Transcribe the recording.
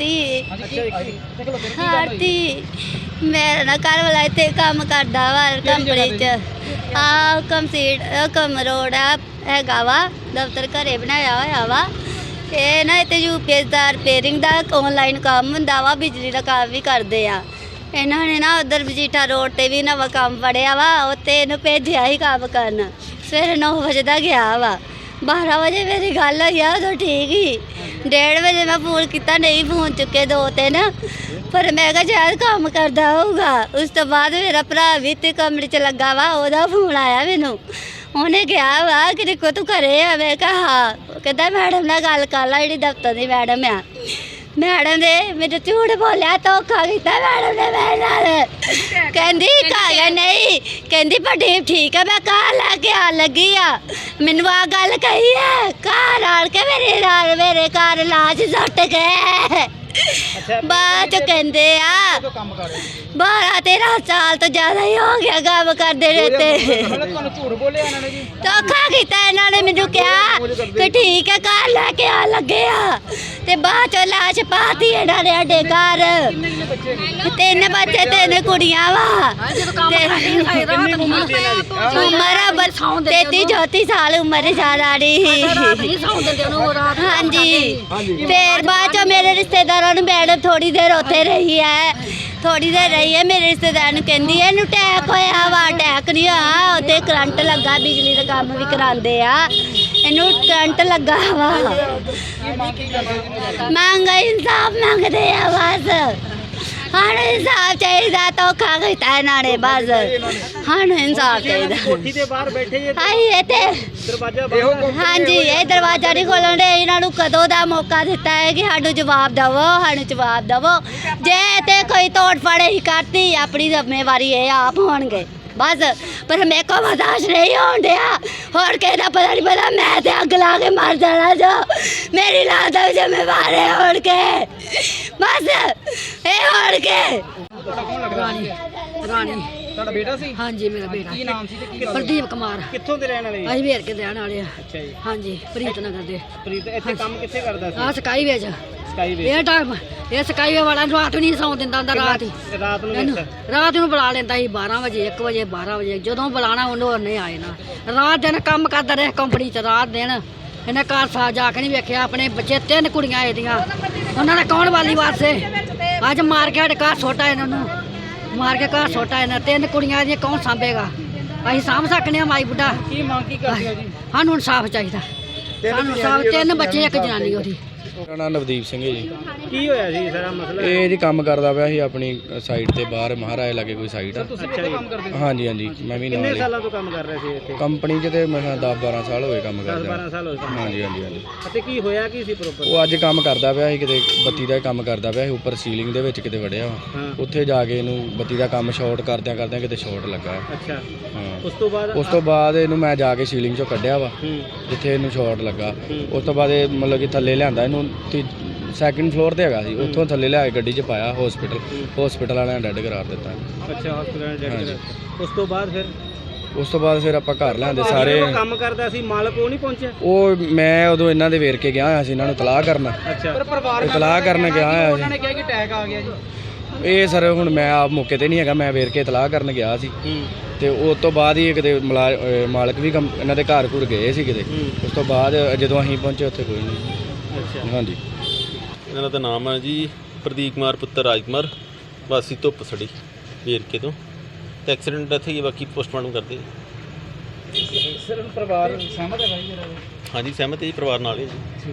ਆਰਤੀ ਆਰਤੀ ਮੇਰਾ ਨਾ ਘਰ ਵਾਲਾ ਇੱਥੇ ਕੰਮ ਕਰਦਾ ਵਾ ਕੰਪਨੀ ਚ। ਆ ਕੰਸੀਡ ਕਮ ਰੋਡ ਆ ਹੈਗਾ ਵਾ ਦਫ਼ਤਰ ਘਰੇ ਬਣਾਇਆ ਹੋਇਆ ਵਾ। ਇਹ ਨਾ ਇੱਥੇ ਯੂਪੀਐਸ ਦਾ ਰਿਪੇਅਰਿੰਗ ਦਾ ਆਨਲਾਈਨ ਕੰਮ ਹੁੰਦਾ ਵਾ ਬਿਜਲੀ ਦਾ ਕੰਮ ਵੀ ਕਰਦੇ ਆ। ਇਹਨਾਂ ਨੇ ਨਾ ਉਧਰ ਬਜੀਠਾ ਰੋਡ ਤੇ ਵੀ ਨਵਾਂ ਕੰਮ ਫੜਿਆ ਵਾ ਉੱਤੇ ਇਹਨੂੰ ਭੇਜਿਆ ਹੀ ਕੰਮ ਕਰਨ। ਸਵੇਰੇ 9 ਵਜੇ ਦਾ ਗਿਆ ਵਾ। 12 ਵਜੇ ਮੇਰੀ ਗੱਲ ਹੋਈ ਆ, ਉਦੋਂ ਠੀਕ ਹੀ। ਡੇਢ ਵਜੇ ਮੈਂ ਫੋਨ ਕੀਤਾ, ਨਹੀਂ ਫੋਨ ਚੁੱਕੇ ਦੋ ਤਿੰਨ। ਪਰ ਮੈਂ ਕਿਹਾ ਸ਼ਾਇਦ ਕੰਮ ਕਰਦਾ ਹੋਊਗਾ। ਉਸ ਤੋਂ ਬਾਅਦ ਮੇਰਾ ਭਰਾ ਵੀ ਤੇ ਕਮਰੇ 'ਚ ਲੱਗਾ ਵਾ, ਉਹਦਾ ਫੋਨ ਆਇਆ ਮੈਨੂੰ। ਉਹਨੇ ਕਿਹਾ ਵਾ ਕਿ ਦੇਖੋ ਤੂੰ ਘਰੇ ਆ। ਮੈਂ ਕਿਹਾ ਹਾਂ। ਉਹ ਕਹਿੰਦਾ, ਮੈਡਮ ਨਾਲ ਗੱਲ ਕਰ ਲੈ, ਜਿਹੜੀ ਦਫ਼ਤਰ ਦੀ ਮੈਡਮ ਆ। ਮੈਡਮ ਨੇ ਮੇਰੇ ਝੂਠ ਬੋਲਿਆ ਧੋਖਾ ਕੀਤਾ ਮੈਡਮ ਨੇ ਮੇਰੇ ਨਾਲ। ਕਹਿੰਦੀ ਕਾਗਾ ਨਹੀਂ। ਕਹਿੰਦੀ ਵੱਡੀ ਠੀਕ ਹੈ ਮੈਂ ਕਾਰ ਲੈ ਕੇ ਆ ਲੱਗੀ ਆ। ਮੈਨੂੰ ਆ ਗੱਲ ਕਹੀ ਹੈ ਕਾਰ ਆਲ ਕੇ ਮੇਰੇ ਨਾਲ ਮੇਰੇ ਕਾਰ ਲਾਜ ਸੁੱਟ ਗਏ। ਬਾਅਦ ਚ ਕਹਿੰਦੇ ਆ ਕੰਮ ਕਰ ਰਹੇ ਸੀ 12 13 ਸਾਲ ਤੋਂ ਜ਼ਿਆਦਾ ਹੀ ਹੋ ਗਿਆ ਕੰਮ ਕਰਦੇ ਰਹੇ ਤੇ ਮਤਲਬ ਤੁਹਾਨੂੰ ਝੂਠ ਬੋਲਿਆ ਇਹਨਾਂ ਨੇ ਜੀ? ਧੋਖਾ ਕੀਤਾ ਇਹਨਾਂ ਨੇ ਮੈਨੂੰ ਕਿਹਾ ਕਿ ਠੀਕ ਹੈ ਘਰ ਲੈ ਕੇ ਆ ਲੱਗੇ ਆ। ਤੇ ਬਾਅਦ ਚ ਲਾਸ਼ ਪਾਤੀ ਇਹਨਾਂ ਨੇ ਸਾਡੇ ਘਰ। ਤਿੰਨ ਬੱਚੇ ਤਿੰਨ ਕੁੜੀਆਂ ਵਾ। ਉਮਰ ਉਮਰ ਬਸ 33 34 ਸਾਲ ਉਮਰ ਜ਼ਿਆਦਾ ਨਹੀਂ ਹਾਂਜੀ। ਫਿਰ ਬਾਅਦ ਚ ਮੇਰੇ ਰਿਸ਼ਤੇਦਾਰਾਂ ਨੂੰ ਮੈਡਮ ਥੋੜੀ ਦੇਰ ਉੱਥੇ ਰਹੀ ਹੈ। ਥੋੜੀ ਦੇਰ ਰਹੀ ਹੈ, ਮੇਰੇ ਰਿਸ਼ਤੇਦਾਰ ਨੂੰ ਕਹਿੰਦੀ ਹੈ, ਇਹਨੂੰ ਅਟੈਕ ਹੋਇਆ ਵਾ ਅਟੈਕ ਨਹੀਂ ਹੋਇਆ, ਉੱਥੇ ਕਰੰਟ ਲੱਗਾ, ਬਿਜਲੀ ਦਾ ਕੰਮ ਵੀ ਕਰਾਉਂਦੇ ਆ। ਇਹਨੂੰ ਕਰੰਟ ਲੱਗਾ ਵਾ। ਕੀ ਇਨਸਾਫ ਮੰਗਦੇ ਆ ਬਸ। ਸਾਨੂੰ ਇਨਸਾਫ ਚਾਹੀਦਾ ਧੋਖਾ ਕੀਤਾ ਇਹਨਾਂ ਨੇ ਬਸ। ਸਾਨੂੰ ਇਨਸਾਫ ਚਾਹੀਦਾ। ਕੋਠੀ ਦੇ ਬਾਹਰ ਬੈਠੇ ਜੀ ਆਈ ਇਹ ਤੇ ਦਰਵਾਜ਼ਾ ਬੰਦ ਹਾਂਜੀ ਇਹ ਦਰਵਾਜ਼ਾ ਨਹੀਂ ਖੋਲਣ ਦੇ। ਇਹਨਾਂ ਨੂੰ ਕਦੋਂ ਦਾ ਮੌਕਾ ਦਿੱਤਾ ਹੈ ਕਿ ਸਾਨੂੰ ਜਵਾਬ ਦਵੋ ਸਾਨੂੰ ਜਵਾਬ ਦਵੋ। ਜੇ ਤੇ ਕੋਈ ਤੋੜ ਫੜੇ ਹੀ ਕਰਤੀ ਆਪਣੀ ਜ਼ਿੰਮੇਵਾਰੀ ਇਹ ਆਪ ਹੋਣਗੇ। ਬਸ ਪਰ ਮੇਰੇ ਕੋ ਬਰਦਾਸ਼ਤ ਨਹੀਂ ਹੋਣ ਡਿਆ। ਹੋਰ ਕਿਹਦਾ ਪਤਾ ਨਹੀਂ ਪਤਾ ਮੈਂ ਤੇ ਅੱਗ ਲਾ ਕੇ ਮਰ ਜਾਣਾ ਜੋ। ਮੇਰੀ ਲਾਸ਼ ਦਾ ਵੀ ਜ਼ਿੰਮੇਵਾਰ ਹੈ ਹੋਣ ਕੇ ਬਸ ਇਹ ਹੋਣ ਕੇ? ਤੁਹਾਡਾ ਕੌਣ ਲੱਗਦਾ? ਰਾਣੀ। ਰਾਣੀ। ਤੁਹਾਡਾ ਬੇਟਾ ਸੀ? ਹਾਂਜੀ ਮੇਰਾ ਬੇਟਾ। ਕੀ ਨਾਮ ਸੀ ਤੇ ਕੀ ਪ੍ਰਦੀਪ ਕੁਮਾਰ। ਕਿੱਥੋਂ ਦੇ ਰਹਿਣ ਵਾਲੇ? ਅਸੀਂ ਵੇਰ ਕੇ ਦੇਣ ਵਾਲੇ ਆ। ਅੱਛਾ ਜੀ। ਹਾਂਜੀ ਪ੍ਰੀਤ ਨਗਰ ਦੇ। ਪ੍ਰੀਤ ਇੱਥੇ ਕੰਮ ਕਿੱਥੇ ਕਰਦਾ ਸੀ? ਆ ਸਕਾਈ ਵੇਜ ਸਕਾਈ ਵੇ ਇਹ ਟਾਈਮ ਇਹ ਸਕਾਈ ਵੇ ਵਾਲਾ ਰਾਤ ਨੂੰ ਨਹੀਂ ਸੌਂ ਦਿੰਦਾ ਹੁੰਦਾ ਰਾਤ ਹੀ। ਰਾਤ ਨੂੰ ਇਹਨੂੰ ਵੇਖਿਆ ਰਾਤ ਨੂੰ ਬੁਲਾ ਲੈਂਦਾ ਸੀ 12 ਵਜੇ 1 ਵਜੇ 12 ਵਜੇ। ਜਦੋਂ ਬੁਲਾਣਾ ਉਹਨੂੰ ਉਹਨੇ ਆਏ ਨਾ। ਰਾਤ ਦਿਨ ਕੰਮ ਕਰਦਾ ਰਿਹਾ ਕੰਪਨੀ 'ਚ ਰਾਤ ਦਿਨ। ਇਹਨੇ ਘਰ ਸਾ ਜਾ ਕੇ ਨਹੀਂ ਵੇਖਿਆ ਆਪਣੇ ਬੱਚੇ ਤਿੰਨ ਕੁੜੀਆਂ ਇਹਦੀਆਂ। ਉਹਨਾਂ ਦਾ ਕੌਣ ਵਾਲੀ ਵਾਸੇ ਅੱਜ ਮਾਰ ਕੇ ਘਰ ਛੋਟਾ ਇਹਨਾਂ ਨੂੰ ਮਾਰ ਕੇ ਘਰ ਛੋਟਾ ਇਹਨਾਂ ਤਿੰਨ ਕੁੜੀਆਂ ਇਹਦੀਆਂ ਕੌਣ ਸਾਂਭੇਗਾ? ਅਸੀਂ ਸਾਂਭ ਸਕਨੇ ਆ ਮਾਈ ਬੁੱਢਾ। ਕੀ ਮੰਗ ਕੀ ਕਰਦੇ ਹੋ ਜੀ? ਸਾਨੂੰ ਇਨਸਾਫ ਚਾਹੀਦਾ। ਸਾਨੂੰ ਇਨਸਾਫ ਤਿੰਨ ਬੱਚੇ ਇੱਕ ਜਨਾਨੀ ਉਹਦੀ। ਮੇਰਾ ਨਾਮ ਨਵਦੀਪ ਸਿੰਘ ਹੈ ਜੀ। ਕੀ ਹੋਇਆ ਜੀ ਸਾਰਾ ਮਸਲਾ? ਇਹ ਜੀ ਕੰਮ ਕਰਦਾ ਪਿਆ ਸੀ ਆਪਣੀ ਸਾਈਡ ਤੇ ਬਾਹਰ ਮਹਾਰਾਜ ਲਾਗੇ ਕੋਈ ਸਾਈਟ ਆ। ਤੁਸੀਂ ਕਿੱਥੇ ਕੰਮ ਕਰਦੇ ਹੋ ਹਾਂਜੀ ਹਾਂਜੀ ਮੈਂ ਵੀ ਨਾਲ ਕਿੰਨੇ ਹੀ। ਸਾਲਾਂ ਤੋਂ ਕੰਮ ਕਰ ਰਹੇ ਸੀ ਇੱਥੇ? ਕੰਪਨੀ 'ਚ ਤੇ ਮੈਂ 10 12 ਸਾਲ ਹੋਏ ਕੰਮ 10 ਕਰਦਾ 12 ਸਾਲ ਹੋਏ ਕੰਮ ਹਾਂਜੀ ਹਾਂਜੀ ਹਾਂਜੀ। ਅਤੇ ਕੀ ਹੋਇਆ ਕੀ ਸੀ ਪ੍ਰੋਪਰ ਉਹ ਅੱਜ ਕੰਮ ਕਰਦਾ ਪਿਆ ਸੀ ਕਿਤੇ ਬੱਤੀ ਦਾ ਹੀ ਕੰਮ ਕਰਦਾ ਪਿਆ ਸੀ ਉੱਪਰ ਸੀਲਿੰਗ ਦੇ ਵਿੱਚ ਕਿਤੇ ਵੜਿਆ ਵਾ। ਹਾਂ। ਉੱਥੇ ਜਾ ਕੇ ਇਹਨੂੰ ਬੱਤੀ ਦਾ ਕੰਮ ਸ਼ਾਰਟ ਕਰਦਿਆਂ ਕਰਦਿਆਂ ਕਿਤੇ ਸ਼ਾਰਟ ਲੱਗਾ। ਅੱਛਾ। ਹਾਂ। ਉਸ ਤੋਂ ਬਾਅਦ ਉਸ ਤੋਂ ਬਾਅਦ ਇਹਨੂੰ ਮੈਂ ਜਾ ਕੇ ਸੀਲਿੰਗ 'ਚੋਂ ਕੱਢਿਆ ਵਾ ਹੂੰ। ਜਿੱਥੇ ਇਹਨੂੰ ਸ਼ਾਰਟ ਲੱਗਾ। ਉਸ ਤੋਂ ਬਾਅਦ ਇਹ ਮਤਲਬ ਕਿ ਥੱਲੇ ਲਿਆਂਦਾ ਇਹਨੂੰ। ਸੈਕਿੰਡ ਫਲੋਰ ਤੇ ਹੈਗਾ ਸੀ। ਉੱਥੋਂ ਥੱਲੇ ਲਿਆ ਕੇ ਗੱਡੀ 'ਚ ਪਾਇਆ ਹਸਪੀਟਲ ਹਸਪੀਟਲ ਵਾਲਿਆਂ ਨੇ ਡੈਡ ਕਰਾਰ ਦਿੱਤਾ। ਅੱਛਾ ਹਸਪੀਟਲ ਡੈਡ ਹਾਂਜੀ। ਉਸ ਤੋਂ ਬਾਅਦ ਫਿਰ? ਉਸ ਤੋਂ ਬਾਅਦ ਫਿਰ ਆਪਾਂ ਘਰ ਲਿਆਂਦੇ ਸਾਰੇ। ਉਹ ਕੰਮ ਕਰਦਾ ਸੀ ਮਾਲਕ ਉਹ ਨਹੀਂ ਪਹੁੰਚਿਆ? ਉਹ ਮੈਂ ਉਦੋਂ ਇਹਨਾਂ ਦੇ ਵੇਰ ਕੇ ਗਿਆ ਹੋਇਆ ਸੀ ਇਹਨਾਂ ਨੂੰ ਤਲਾਹ ਕਰਨ। ਅੱਛਾ। ਪਰ ਪਰਿਵਾਰ ਇਤਲਾਹ ਕਰਨ ਗਿਆ ਹੋਇਆ ਸੀ। ਨੇ ਕਿਹਾ ਕਿ ਅਟੈਕ ਆ ਗਿਆ ਜੀ। ਇਹ ਸਰ ਹੁਣ ਮੈਂ ਆਪ ਮੌਕੇ ਤੇ ਨਹੀਂ ਹੈਗਾ ਮੈਂ ਵੇਰ ਕੇ ਇਤਲਾਹ ਕਰਨ ਗਿਆ ਸੀ। ਹੂੰ। ਤੇ ਉਸ ਤੋਂ ਬਾਅਦ ਹੀ ਕਿਤੇ ਮੁਲਾ- ਮਾਲਕ ਵੀ ਕੰਮ- ਇਹਨਾਂ ਦੇ ਘਰ ਘੁਰ ਗਏ ਸੀ ਕਿਤੇ। ਉਸ ਤੋਂ ਬਾਅਦ ਜਦੋਂ ਅਸੀਂ ਪਹੁੰਚੇ ਉੱਥੇ ਕੋਈ ਨਹੀਂ। ਅੱਛਾ। ਹਾਂਜੀ। ਇਹਨਾਂ ਦਾ ਨਾਮ ਹੈ ਜੀ ਪ੍ਰਦੀਪ ਕੁਮਾਰ ਪੁੱਤਰ ਰਾਜ ਕੁਮਾਰ ਵਾਸੀ ਧੁੱਪ ਸੜੀ ਵੇਰਕੇ ਤੋਂ। ਤੇ ਐਕਸੀਡੈਂਟ ਡੈਥ ਹੀ ਬਾਕੀ ਪੋਸਟਮਾਰਟਮ ਕਰਦੇ ਸਿਰਫ ਪਰਿਵਾਰ ਸਹਿਮਤ ਹੈ ਭਾਈ ਹਾਂਜੀ ਸਹਿਮਤ ਹੈ ਜੀ ਪਰਿਵਾਰ ਨਾਲ ਹੀ ਹੈ ਜੀ।